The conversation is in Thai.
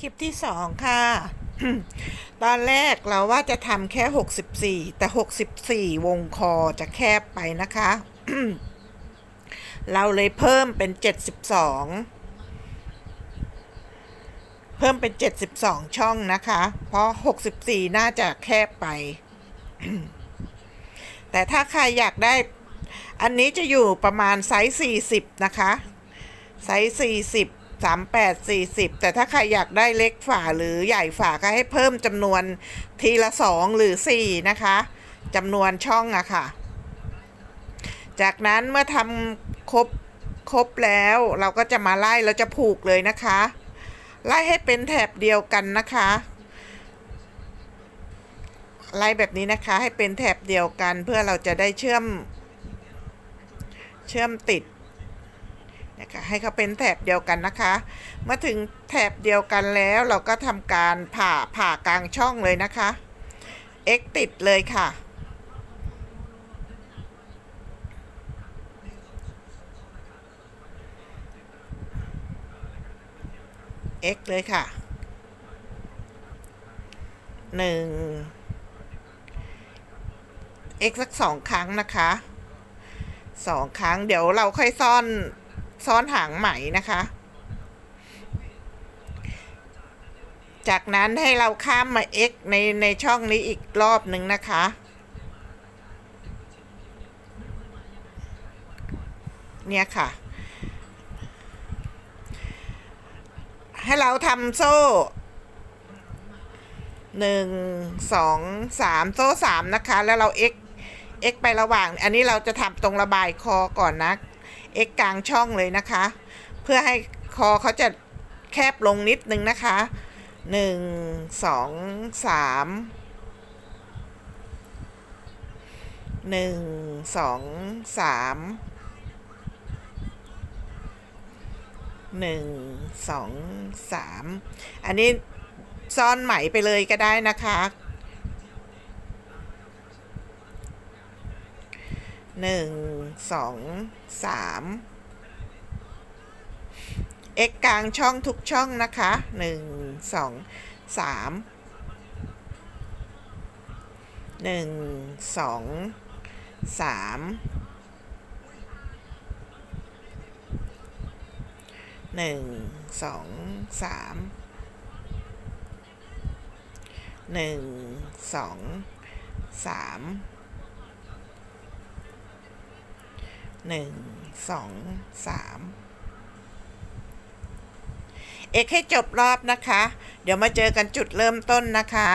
คลิปที่สองค่ะ ตอนแรกเราว่าจะทำแค่หกสิบสี่แต่หกสิบสี่วงคอจะแคบไปนะคะ เราเลยเพิ่มเป็นเจ็ดสิบสองเพิ่มเป็นเจ็ดสิบสองช่องนะคะ เพราะหกสิบสี่น่าจะแคบไป แต่ถ้าใครอยากได้ อันนี้จะอยู่ประมาณไซส์สี่สิบนะคะ ไซส์สี่ สิบสามแปดสี่สิบแต่ถ้าใครอยากได้เล็กฝาหรือใหญ่ฝาก็ให้เพิ่มจำนวนทีละสองหรือสี่นะคะจำนวนช่องอะค่ะ จากนั้นเมื่อทำครบครบแล้วเราก็จะมาไล่เราจะผูกเลยนะคะ ไล่ให้เป็นแถบเดียวกันนะคะ ไล่แบบนี้นะคะให้เป็นแถบเดียวกันเพื่อเราจะได้เชื่อม เชื่อมติด นะคะให้เขาเป็นแถบเดียวกันนะคะ เมื่อถึงแถบเดียวกันแล้วเราก็ทำการผ่าผ่ากลางช่องเลยนะคะ X ติดเลยค่ะ X เลยค่ะหนึ่ง X สักสองครั้งนะคะสองครั้งเดี๋ยวเราค่อยซ่อน ซ้อนหางไหมนะคะ จากนั้นให้เราข้ามมา x ในในช่องนี้อีกรอบหนึ่งนะคะ เนี่ยค่ะ ให้เราทำโซ่หนึ่งสองสามโซ่สามนะคะ แล้วเรา x x ไประหว่าง อันนี้เราจะทำตรงระบายคอก่อนนะ x กลางช่องเลยนะคะ เพื่อให้คอเขาจะแคบลงนิดนึงนะคะหนึ่งสองสามหนึ่งสองสามหนึ่งสองสามอันนี้ซ่อนไหมไปเลยก็ได้นะคะ หนึ่งสองสาม x กลางช่องทุกช่องนะคะหนึ่งสองสามหนึ่งสองสามหนึ่งสองสามหนึ่งสองสาม หนึ่งสองสามเอกให้จบรอบนะคะ เดี๋ยวมาเจอกันจุดเริ่มต้นนะคะ